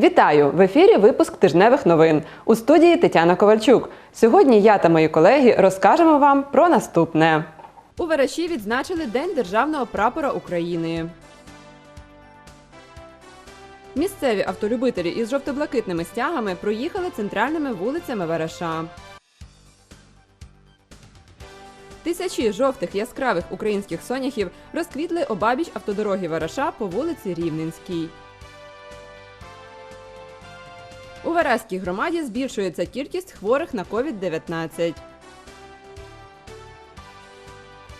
Вітаю! В ефірі випуск тижневих новин у студії Тетяна Ковальчук. Сьогодні я та мої колеги розкажемо вам про наступне. У Вараші відзначили День державного прапора України. Місцеві автолюбителі із жовто-блакитними стягами проїхали центральними вулицями Вараша. Тисячі жовтих яскравих українських соняхів розквітли обабіч автодороги Вараша по вулиці Рівненській. У Вараській громаді збільшується кількість хворих на COVID-19.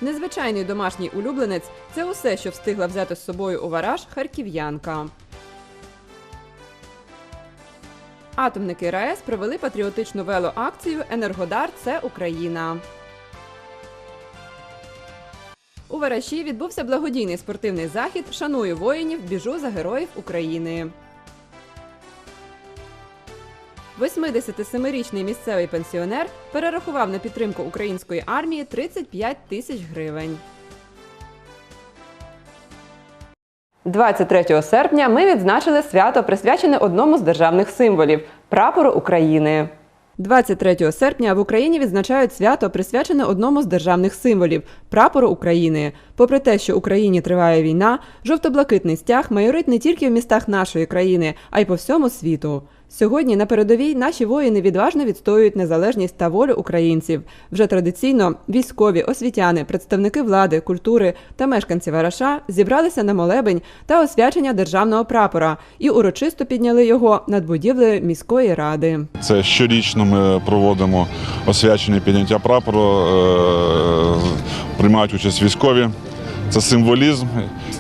Незвичайний домашній улюбленець це усе, що встигла взяти з собою у Вараж харків'янка. Атомники РаЕС провели патріотичну велоакцію Енергодар це Україна. У Вараші відбувся благодійний спортивний захід Шаную воїнів, біжу за героїв України. 87-річний місцевий пенсіонер перерахував на підтримку української армії 35 тисяч гривень. 23 серпня ми відзначили свято, присвячене одному з державних символів прапору України. 23 серпня в Україні відзначають свято, присвячене одному з державних символів прапору України. Попри те, що Україні триває війна, жовто-блакитний стяг майорить не тільки в містах нашої країни, а й по всьому світу. Сьогодні на передовій наші воїни відважно відстоюють незалежність та волю українців. Вже традиційно військові, освітяни, представники влади, культури та мешканці Вараша зібралися на молебень та освячення державного прапора і урочисто підняли його над будівлею міської ради. Це щорічно ми проводимо освячення підняття прапору, е, приймають участь військові. Це символізм.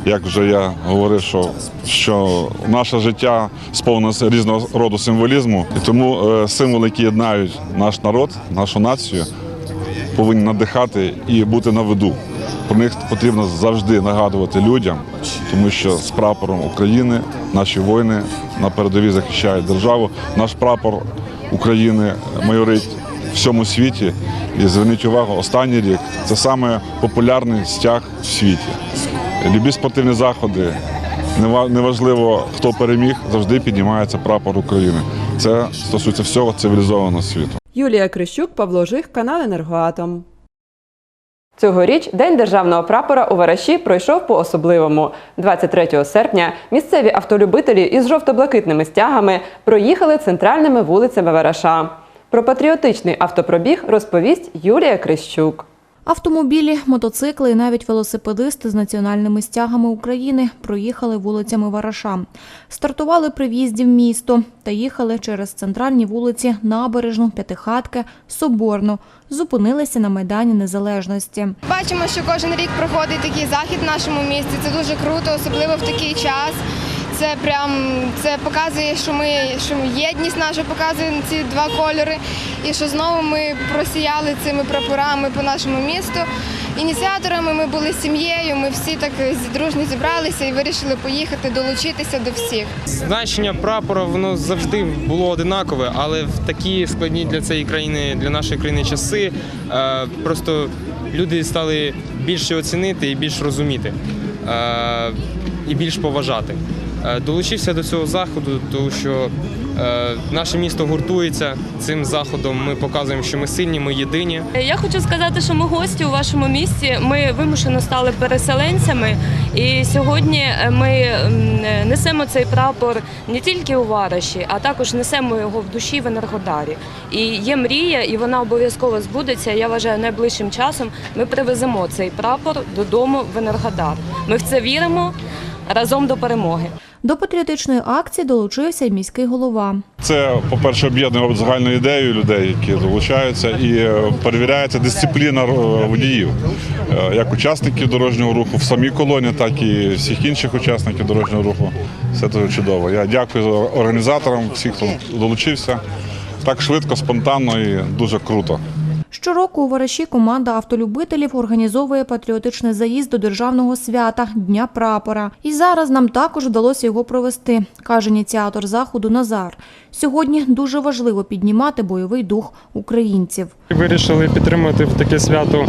Як вже я говорив, що, що наше життя сповнене різного роду символізму, і тому е, символи, які єднають наш народ, нашу націю, повинні надихати і бути на виду. Про них потрібно завжди нагадувати людям, тому що з прапором України наші воїни на передовій захищають державу. Наш прапор України майорить всьому світі. І зверніть увагу, останній рік це саме популярний стяг в світі. Любі спортивні заходи, нева- неважливо хто переміг, завжди піднімається прапор України. Це стосується всього цивілізованого світу. Юлія Крищук, Павло Жих, канал Енергоатом. Цьогоріч День державного прапора у Вараші пройшов по-особливому. 23 серпня місцеві автолюбителі із жовто-блакитними стягами проїхали центральними вулицями Вараша. Про патріотичний автопробіг розповість Юлія Крищук. Автомобілі, мотоцикли і навіть велосипедисти з національними стягами України проїхали вулицями Вараша. Стартували при в'їзді в місто та їхали через центральні вулиці Набережну, П'ятихатки, Соборну. Зупинилися на Майдані Незалежності. Бачимо, що кожен рік проходить такий захід в нашому місті. Це дуже круто, особливо в такий час. Це прям це показує, що ми що єдність наша показує ці два кольори, і що знову ми просіяли цими прапорами по нашому місту. Ініціаторами ми були сім'єю. Ми всі так дружньо зібралися і вирішили поїхати, долучитися до всіх. Значення прапора воно завжди було одинакове, але в такі складні для цієї країни, для нашої країни часи е, просто люди стали більше оцінити і більш розуміти, е, і більш поважати. Е, Долучився до цього заходу, тому що е, наше місто гуртується цим заходом. Ми показуємо, що ми сильні, ми єдині. Я хочу сказати, що ми гості у вашому місті. Ми вимушено стали переселенцями, і сьогодні ми несемо цей прапор не тільки у Вараші, а також несемо його в душі в Енергодарі. І є мрія, і вона обов'язково збудеться. Я вважаю, найближчим часом ми привеземо цей прапор додому в Енергодар. Ми в це віримо разом до перемоги. До патріотичної акції долучився й міський голова. Це, по-перше, об'єднує загальну ідею людей, які долучаються, і е, перевіряється дисципліна е, водіїв, Е, як учасників дорожнього руху в самій колоні, так і всіх інших учасників дорожнього руху. Все дуже чудово. Я дякую організаторам, всіх, хто долучився. Так швидко, спонтанно і дуже круто. Щороку у Вараші команда автолюбителів організовує патріотичний заїзд до державного свята Дня прапора. І зараз нам також вдалося його провести, каже ініціатор заходу Назар. Сьогодні дуже важливо піднімати бойовий дух українців. Вирішили підтримати в таке свято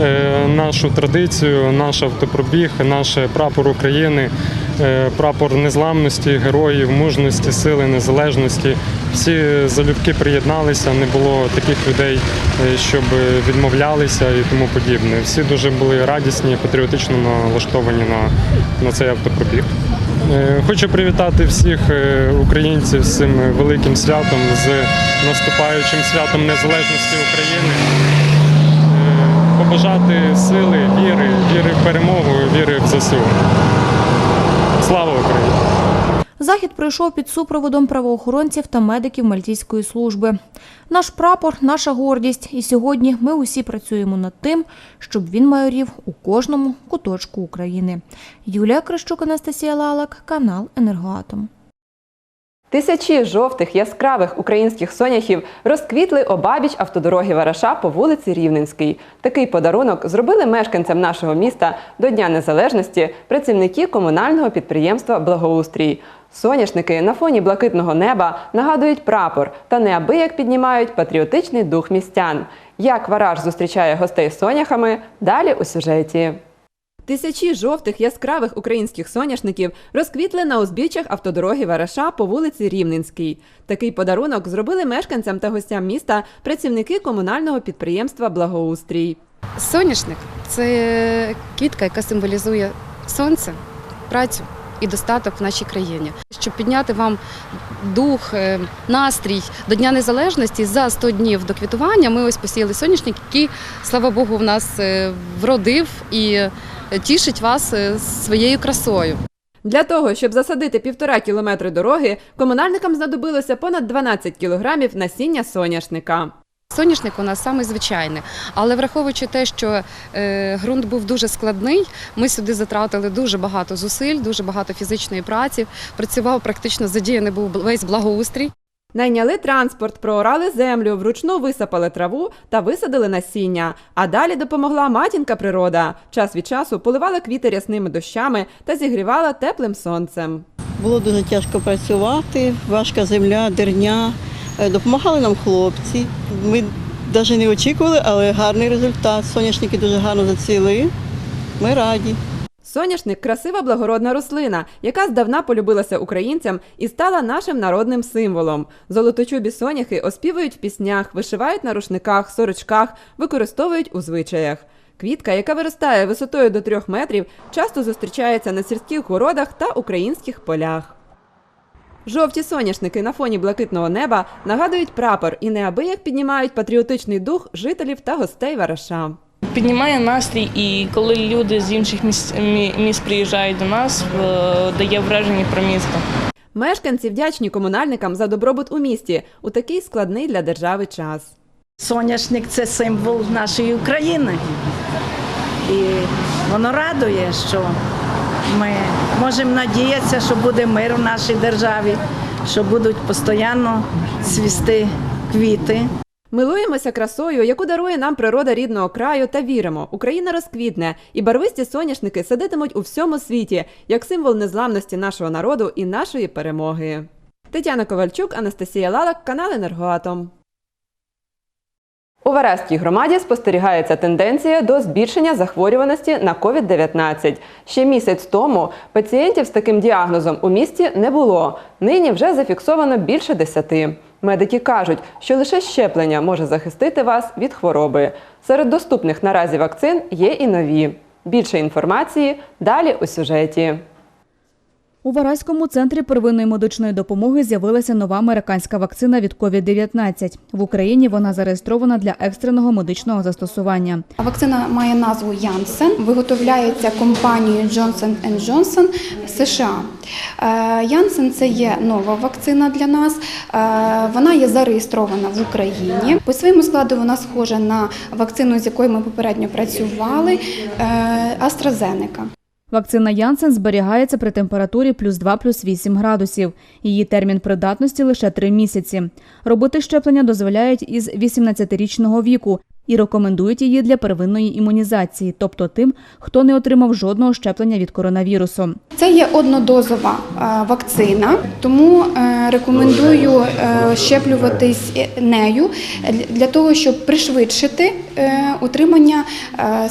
е, нашу традицію, наш автопробіг, наш прапор України. е, прапор незламності, героїв, мужності, сили, незалежності. Всі залюбки приєдналися, не було таких людей, е, щоб відмовлялися і тому подібне. Всі дуже були радісні, патріотично налаштовані на, на цей автопробіг. Е, Хочу привітати всіх е, українців з цим великим святом, з наступаючим святом незалежності України. Побажати сили, віри, віри в перемогу, віри в ЗСУ. Слава Україні! Захід пройшов під супроводом правоохоронців та медиків Мальтійської служби. Наш прапор наша гордість, і сьогодні ми усі працюємо над тим, щоб він майорів у кожному куточку України. Юлія Крищук, Анастасія Лалак, канал Енергоатом. Тисячі жовтих яскравих українських соняхів розквітли обабіч автодороги Вараша по вулиці Рівненській. Такий подарунок зробили мешканцям нашого міста до Дня Незалежності працівники комунального підприємства Благоустрій. Соняшники на фоні блакитного неба нагадують прапор та неабияк піднімають патріотичний дух містян. Як Вараш зустрічає гостей з соняхами? Далі у сюжеті. Тисячі жовтих яскравих українських соняшників розквітли на узбіччях автодороги Вараша по вулиці Рівненській. Такий подарунок зробили мешканцям та гостям міста працівники комунального підприємства Благоустрій. Соняшник це квітка, яка символізує сонце, працю і достаток в нашій країні. Щоб підняти вам дух, е, настрій до Дня Незалежності за 100 днів до квітування, ми ось посіяли соняшник, який, слава Богу, в нас е, вродив і тішить вас е, своєю красою. Для того, щоб засадити півтора кілометри дороги, комунальникам знадобилося понад 12 кілограмів насіння соняшника. Соняшник у нас саме звичайний, але враховуючи те, що е, ґрунт був дуже складний, ми сюди затратили дуже багато зусиль, дуже багато фізичної праці. Працював практично задіяний був весь благоустрій. Найняли транспорт, проорали землю, вручну висапали траву та висадили насіння. А далі допомогла матінка природа. Час від часу поливала квіти рясними дощами та зігрівала теплим сонцем. Було дуже тяжко працювати, важка земля, дерня. Е, Допомагали нам хлопці. Ми навіть не очікували, але гарний результат. Соняшники дуже гарно зацвіли. Ми раді. Соняшник красива благородна рослина, яка здавна полюбилася українцям і стала нашим народним символом. Золоточубі соняхи оспівують в піснях, вишивають на рушниках, сорочках, використовують у звичаях. Квітка, яка виростає висотою до трьох метрів, часто зустрічається на сільських городах та українських полях. Жовті соняшники на фоні блакитного неба нагадують прапор і неабияк піднімають патріотичний дух жителів та гостей Вараша. Піднімає настрій, і коли люди з інших міст, міст приїжджають до нас, е, дає враження про місто. Мешканці вдячні комунальникам за добробут у місті у такий складний для держави час. Соняшник це символ нашої України. І воно радує, що ми можемо надіятися, що буде мир в нашій державі, що будуть постійно цвісти квіти. Милуємося красою, яку дарує нам природа рідного краю, та віримо, Україна розквітне, і барвисті соняшники сидитимуть у всьому світі як символ незламності нашого народу і нашої перемоги. Тетяна Ковальчук, Анастасія Лалак, канал Енергоатом. У Вараській громаді спостерігається тенденція до збільшення захворюваності на COVID-19. Ще місяць тому пацієнтів з таким діагнозом у місті не було. Нині вже зафіксовано більше десяти. Медики кажуть, що лише щеплення може захистити вас від хвороби. Серед доступних наразі вакцин є і нові. Більше інформації далі у сюжеті. У Вараському центрі первинної медичної допомоги з'явилася нова американська вакцина від COVID-19. В Україні вона зареєстрована для екстреного медичного застосування. Вакцина має назву Янсен, виготовляється компанією Johnson Johnson США. Янсен це є нова вакцина для нас. Е, Вона є зареєстрована в Україні. По своєму складу вона схожа на вакцину, з якою ми попередньо працювали е, AstraZeneca. Вакцина Янсен зберігається при температурі плюс 2 плюс 8 градусів. Її термін придатності лише 3 місяці. Робити щеплення дозволяють із 18-річного віку і рекомендують її для первинної імунізації, тобто тим, хто не отримав жодного щеплення від коронавірусу. Це є однодозова е, вакцина, тому е, рекомендую е, щеплюватись нею для того, щоб пришвидшити отримання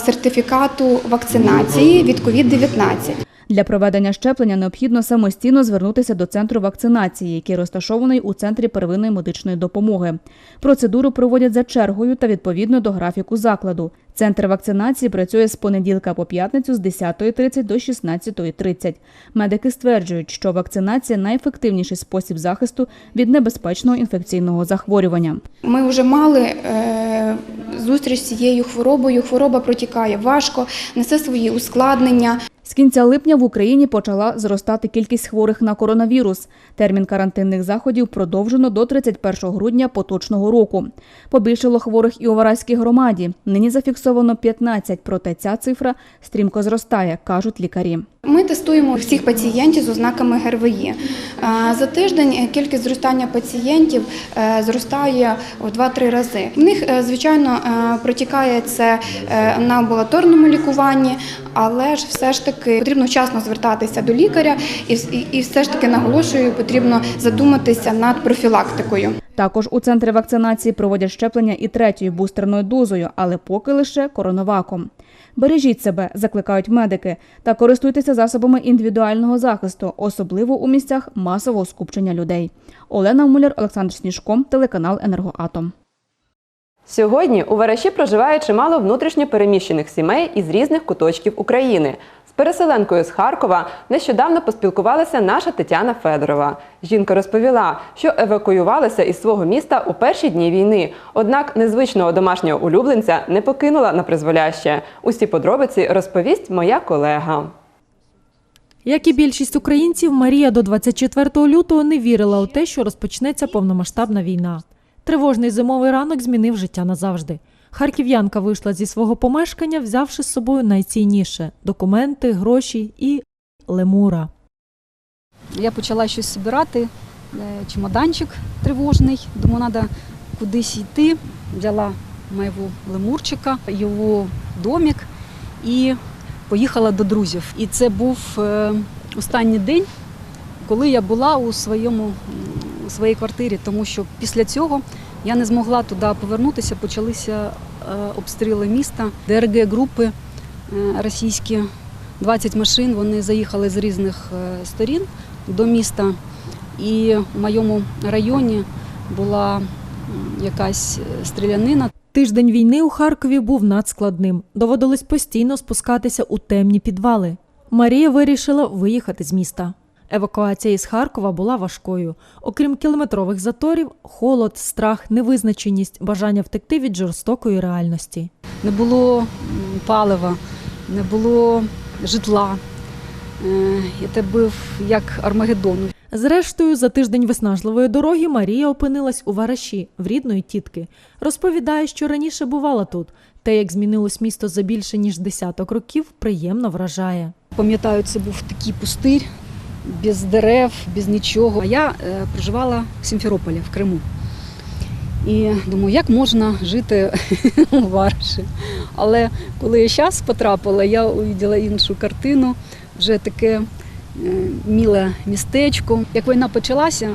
сертифікату вакцинації від COVID-19. Для проведення щеплення необхідно самостійно звернутися до центру вакцинації, який розташований у центрі первинної медичної допомоги. Процедуру проводять за чергою та відповідно до графіку закладу. Центр вакцинації працює з понеділка по п'ятницю з 10.30 до 16.30. Медики стверджують, що вакцинація найефективніший спосіб захисту від небезпечного інфекційного захворювання. Ми вже мали е, зустріч з цією хворобою. Хвороба протікає важко, несе свої ускладнення. З кінця липня в Україні почала зростати кількість хворих на коронавірус. Термін карантинних заходів продовжено до 31 грудня поточного року. Побільшало хворих і у Вараській громаді. Нині зафіксовано 15, проте ця цифра стрімко зростає, кажуть лікарі. Ми тестуємо всіх пацієнтів з ознаками ГРВІ. За тиждень кількість зростання пацієнтів е, зростає в 2-3 рази. В них, е, звичайно, е, протікає це на амбулаторному лікуванні, але ж все ж таки потрібно вчасно звертатися до лікаря і все ж таки наголошую, потрібно задуматися над профілактикою. Також у центрі вакцинації проводять щеплення і третьою бустерною дозою, але поки лише коронаваком. Бережіть себе, закликають медики, та користуйтеся засобами індивідуального захисту, особливо у місцях масового скупчення людей. Олена Муляр, Олександр Сніжко, телеканал Енергоатом. Сьогодні у Вараші проживає чимало внутрішньо переміщених сімей із різних куточків України. Переселенкою з Харкова нещодавно поспілкувалася наша Тетяна Федорова. Жінка розповіла, що евакуювалася із свого міста у перші дні війни, однак незвичного домашнього улюбленця не покинула на призволяще. Усі подробиці розповість моя колега. Як і більшість українців, Марія до 24 лютого не вірила у те, що розпочнеться повномасштабна війна. Тривожний зимовий ранок змінив життя назавжди. Харків'янка вийшла зі свого помешкання, взявши з собою найцінніше документи, гроші і лемура. Я почала щось збирати, е, чемоданчик тривожний, думаю, треба кудись йти. Взяла моєго лемурчика, його домик і поїхала до друзів. І це був е, останній день, коли я була у своєму у своїй квартирі, тому що після цього я не змогла туди повернутися. Почалися е, обстріли міста, ДРГ групи е, російські, 20 машин. Вони заїхали з різних е, сторін до міста. І в моєму районі була якась стрілянина. Тиждень війни у Харкові був надскладним. Доводилось постійно спускатися у темні підвали. Марія вирішила виїхати з міста. Евакуація із Харкова була важкою. Окрім кілометрових заторів, холод, страх, невизначеність, бажання втекти від жорстокої реальності. Не було палива, не було житла. Е, І це був як Армагеддон. Зрештою, за тиждень виснажливої дороги Марія опинилась у Вараші в рідної тітки. Розповідає, що раніше бувала тут. Те, як змінилось місто за більше ніж десяток років, приємно вражає. Пам'ятаю, це був такий пустир, без дерев, без нічого. А я е, проживала в Сімферополі, в Криму. І думаю, як можна жити у Варші. Але коли я зараз потрапила, я увиділа іншу картину, вже таке е, міле містечко. Як війна почалася,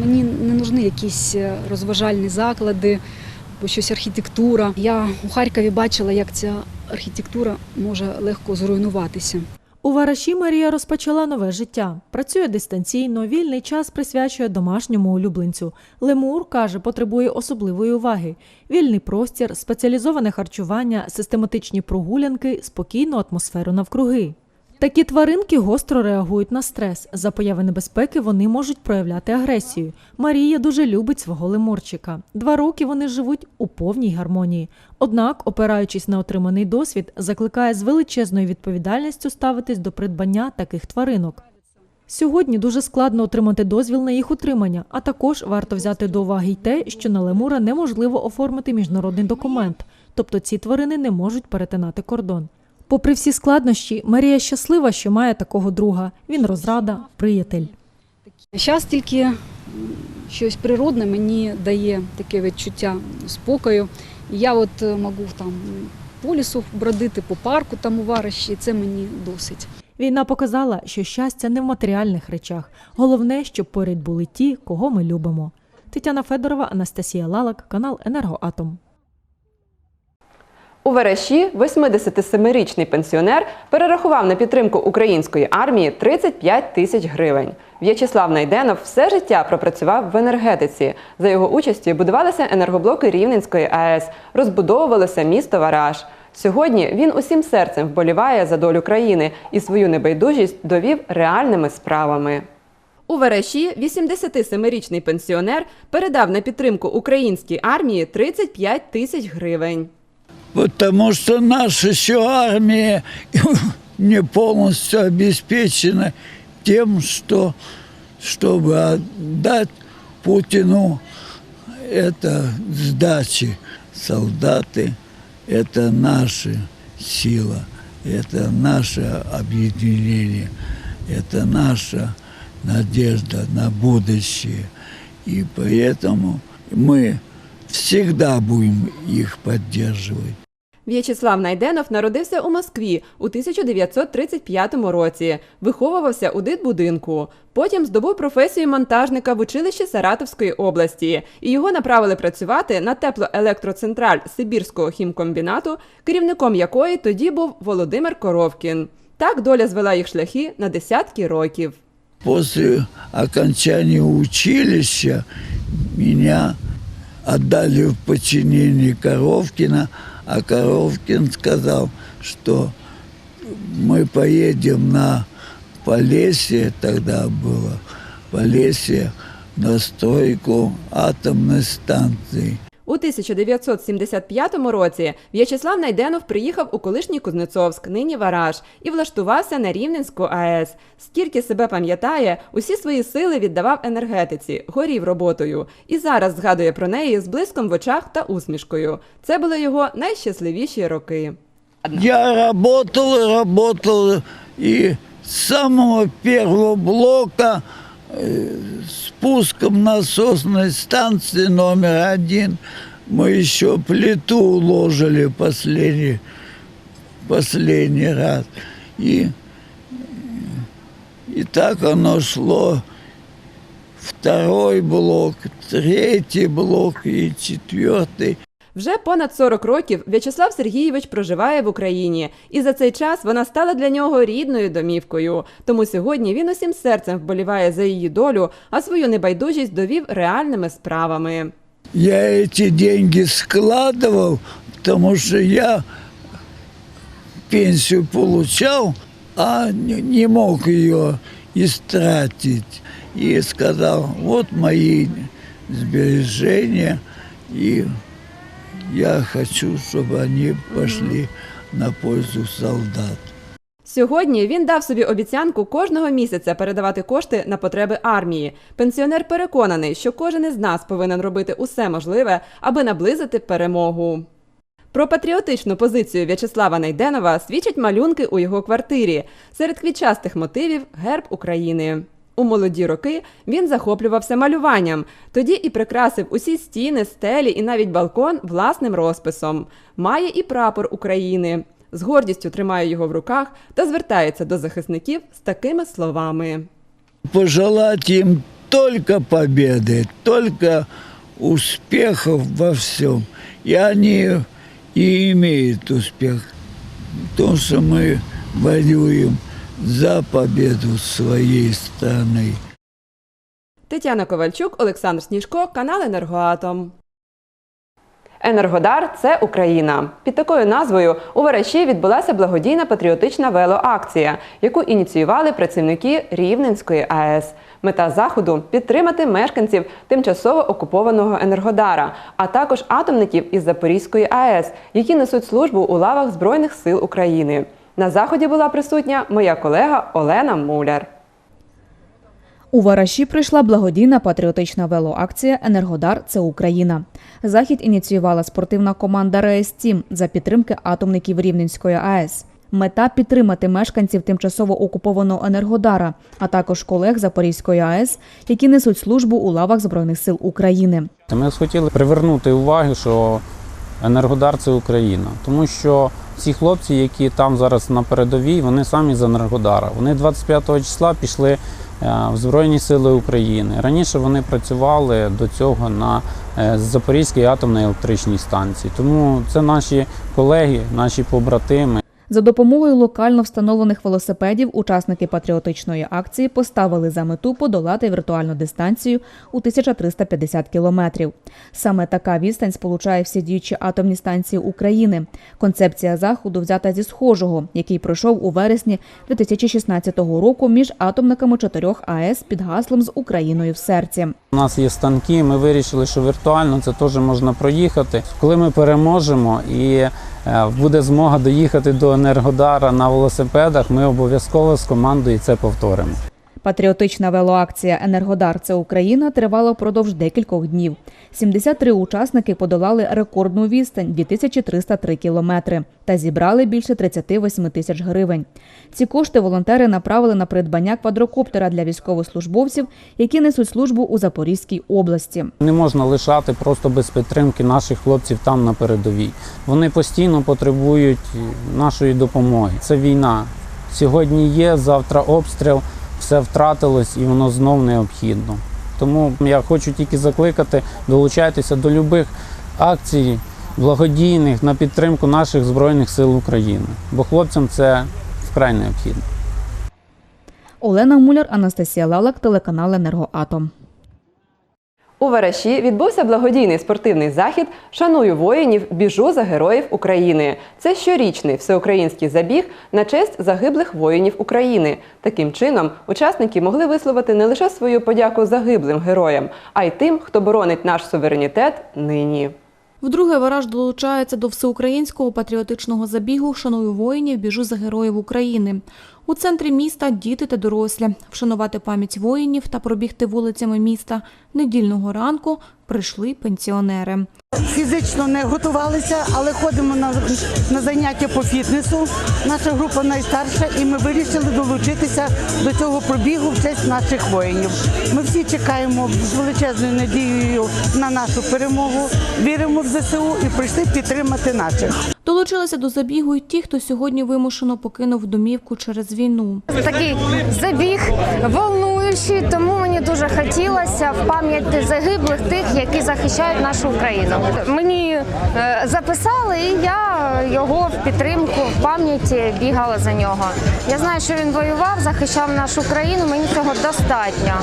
мені не нужні якісь е, розважальні заклади, або щось архітектура. Я у Харкові бачила, як ця архітектура може легко зруйнуватися. У Вараші Марія розпочала нове життя. Працює дистанційно, вільний час присвячує домашньому улюбленцю. Лемур каже, потребує особливої уваги: вільний простір, спеціалізоване харчування, систематичні прогулянки, спокійну атмосферу навкруги. Такі тваринки гостро реагують на стрес. За появи небезпеки вони можуть проявляти агресію. Марія дуже любить свого лемурчика. Два роки вони живуть у повній гармонії. Однак, опираючись на отриманий досвід, закликає з величезною відповідальністю ставитись до придбання таких тваринок. Сьогодні дуже складно отримати дозвіл на їх утримання, а також варто взяти до уваги й те, що на лемура неможливо оформити міжнародний документ, тобто ці тварини не можуть перетинати кордон. Попри всі складнощі, Марія щаслива, що має такого друга. Він розрада, приятель. Зараз тільки щось природне мені дає таке відчуття спокою. Я от е, можу там по лісу бродити, по парку там у Варищі, і це мені досить. Війна показала, що щастя не в матеріальних речах. Головне, щоб поряд були ті, кого ми любимо. Тетяна Федорова, Анастасія Лалак, канал Енергоатом. У Вереші 87-річний пенсіонер перерахував на підтримку української армії 35 тисяч гривень. В'ячеслав Найденов все життя пропрацював в енергетиці. За його участі будувалися енергоблоки Рівненської АЕС, розбудовувалося місто Вараж. Сьогодні він усім серцем вболіває за долю країни і свою небайдужість довів реальними справами. У Вереші 87-річний пенсіонер передав на підтримку українській армії 35 тисяч гривень. Потому что наша еще армия не полностью обеспечена тем, что, чтобы отдать Путину это сдачи. Солдаты – это наша сила, это наше объединение, это наша надежда на будущее. И поэтому мы всегда будем их поддерживать. В'ячеслав Найденов народився у Москві у 1935 році. Виховувався у дитбудинку. Потім здобув професію монтажника в училищі Саратовської області, і його направили працювати на теплоелектроцентраль Сибірського хімкомбінату, керівником якої тоді був Володимир Коровкін. Так доля звела їх шляхи на десятки років. После окончания училища меня отдали в подчинение Коровкина, а Коровкин сказал, что мы поедем на Полесье, тогда было Полесье, на стройку атомной станции. У 1975 році В'ячеслав Найденов приїхав у колишній Кузнецовськ, нині Вараж, і влаштувався на Рівненську АЕС. Скільки себе пам'ятає, усі свої сили віддавав енергетиці, горів роботою. І зараз згадує про неї з блиском в очах та усмішкою. Це були його найщасливіші роки. Я работал работал, и с самого первого блока спуском насосной станции номер один мы еще плиту уложили последний, последний раз. И, и так оно шло. Второй блок, третий блок и четвертый. Вже понад 40 років В'ячеслав Сергійович проживає в Україні, і за цей час вона стала для нього рідною домівкою. Тому сьогодні він усім серцем вболіває за її долю, а свою небайдужість довів реальними справами. Я эти деньги складывал, потому что я пенсию получал, а не мог ее истратить. И сказал, вот мои сбережения, и я хочу, чтобы они пошли на пользу солдат. Сьогодні він дав собі обіцянку кожного місяця передавати кошти на потреби армії. Пенсіонер переконаний, що кожен із нас повинен робити усе можливе, аби наблизити перемогу. Про патріотичну позицію В'ячеслава Найденова свідчать малюнки у його квартирі. Серед квітчастих мотивів герб України. У молоді роки він захоплювався малюванням, тоді і прикрасив усі стіни, стелі і навіть балкон власним розписом. Має і прапор України. З гордістю тримає його в руках та звертається до захисників з такими словами. Пожелать им только победы, только успехов во всем. И они и имеют успех. То, что мы воюем за победу своей страны. Тетяна Ковальчук, Олександр Сніжко, канал Енергоатом. Енергодар це Україна. Під такою назвою у Вараші відбулася благодійна патріотична велоакція, яку ініціювали працівники Рівненської АЕС. Мета заходу підтримати мешканців тимчасово окупованого Енергодара, а також атомників із Запорізької АЕС, які несуть службу у лавах Збройних сил України. На заході була присутня моя колега Олена Муляр. У Вараші прийшла благодійна патріотична велоакція Енергодар це Україна. Захід ініціювала спортивна команда РЕС Тім за підтримки атомників Рівненської АЕС. Мета підтримати мешканців тимчасово окупованого Енергодара, а також колег Запорізької АЕС, які несуть службу у лавах Збройних сил України. Ми хотіли привернути увагу, що Енергодар це Україна, тому що ці хлопці, які там зараз на передовій, вони самі з Енергодара. Вони 25 числа пішли в Збройні Сили України. Раніше вони працювали до цього на е, Запорізькій атомній електричній станції. Тому це наші колеги, наші побратими. За допомогою локально встановлених велосипедів учасники патріотичної акції поставили за мету подолати віртуальну дистанцію у 1350 кілометрів. Саме така відстань сполучає всі діючі атомні станції України. Концепція заходу взята зі схожого, який пройшов у вересні 2016 року між атомниками чотирьох АЕС під гаслом з Україною в серці. У нас є станки. Ми вирішили, що віртуально це теж можна проїхати. Коли ми переможемо і буде змога доїхати до Енергодара на велосипедах, ми обов'язково з командою це повторимо. Патріотична велоакція Енергодар це Україна тривала впродовж декількох днів. 73 учасники подолали рекордну відстань 2303 кілометри та зібрали більше 38 тисяч гривень. Ці кошти волонтери направили на придбання квадрокоптера для військовослужбовців, які несуть службу у Запорізькій області. Не можна лишати просто без підтримки наших хлопців там на передовій. Вони постійно потребують нашої допомоги. Це війна. Сьогодні є, завтра обстріл, все втратилось і воно знов необхідно. Тому я хочу тільки закликати, долучайтеся до любих акцій благодійних на підтримку наших Збройних сил України. Бо хлопцям це вкрай необхідно. Олена Муляр, Анастасія Лалак, телеканал Енергоатом. У Вараші відбувся благодійний спортивний захід Шаную воїнів, біжу за героїв України. Це щорічний всеукраїнський забіг на честь загиблих воїнів України. Таким чином, учасники могли висловити не лише свою подяку загиблим героям, а й тим, хто боронить наш суверенітет нині. Вдруге Вараж долучається до всеукраїнського патріотичного забігу Шаную воїнів, біжу за героїв України. У центрі міста діти та дорослі. Вшанувати пам'ять воїнів та пробігти вулицями міста недільного ранку прийшли пенсіонери. Фізично не готувалися, але ходимо на, на заняття по фітнесу. Наша група найстарша, і ми вирішили долучитися до цього пробігу в честь наших воїнів. Ми всі чекаємо з величезною надією на нашу перемогу, віримо в ЗСУ і прийшли підтримати наших. Долучилися до забігу й ті, хто сьогодні вимушено покинув домівку через війну. Такий забіг волнуючий, тому мені дуже хотілося в пам'ять загиблих тих, які захищають нашу Україну. Мені е, записали, і я його в підтримку в пам'яті бігала за нього. Я знаю, що він воював, захищав нашу країну. Мені цього достатньо.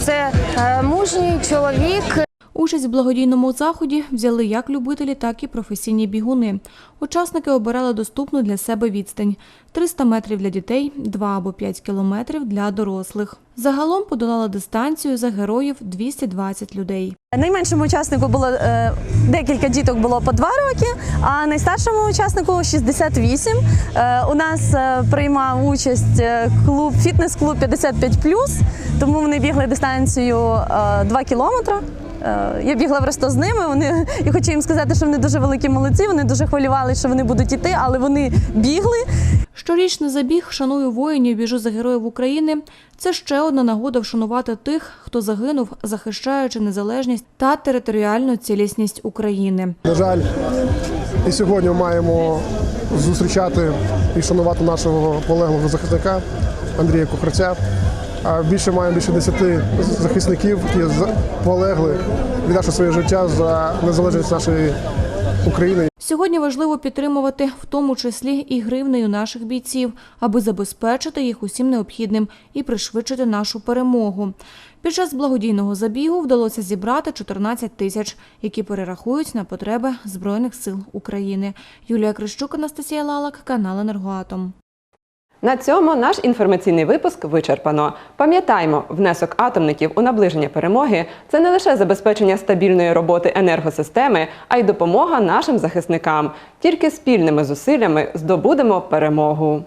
Це е, мужній чоловік. Участь в благодійному заході взяли як любителі, так і професійні бігуни. Учасники обирали доступну для себе відстань – 300 метрів для дітей, 2 або 5 кілометрів для дорослих. Загалом подолала дистанцію за героїв 220 людей. Найменшому учаснику було е, декілька діток було по 2 роки, а найстаршому учаснику 68. Е, у нас е, приймав участь клуб фітнес-клуб 55+, тому вони бігли дистанцію е, 2 кілометри. Е, Я бігла просто з ними. Вони я хочу їм сказати, що вони дуже великі молодці. Вони дуже хвилювалися, що вони будуть іти, але вони бігли. Щорічний забіг «Шаную воїнів, біжу за героїв України» – це ще одна нагода вшанувати тих, хто загинув, захищаючи незалежність та територіальну цілісність України. На жаль, і сьогодні маємо зустрічати і шанувати нашого полеглого захисника Андрія Кухарця. А більше маємо більше 10 захисників, які полегли, віддавши своє життя за незалежність нашої України. Сьогодні важливо підтримувати в тому числі і гривнею наших бійців, аби забезпечити їх усім необхідним і пришвидшити нашу перемогу. Під час благодійного забігу вдалося зібрати 14 тисяч, які перерахують на потреби Збройних сил України. Юлія Крищук, Анастасія Лалак, канал Енергоатом. На цьому наш інформаційний випуск вичерпано. Пам'ятаймо, внесок атомників у наближення перемоги це не лише забезпечення стабільної роботи енергосистеми, а й допомога нашим захисникам. Тільки спільними зусиллями здобудемо перемогу.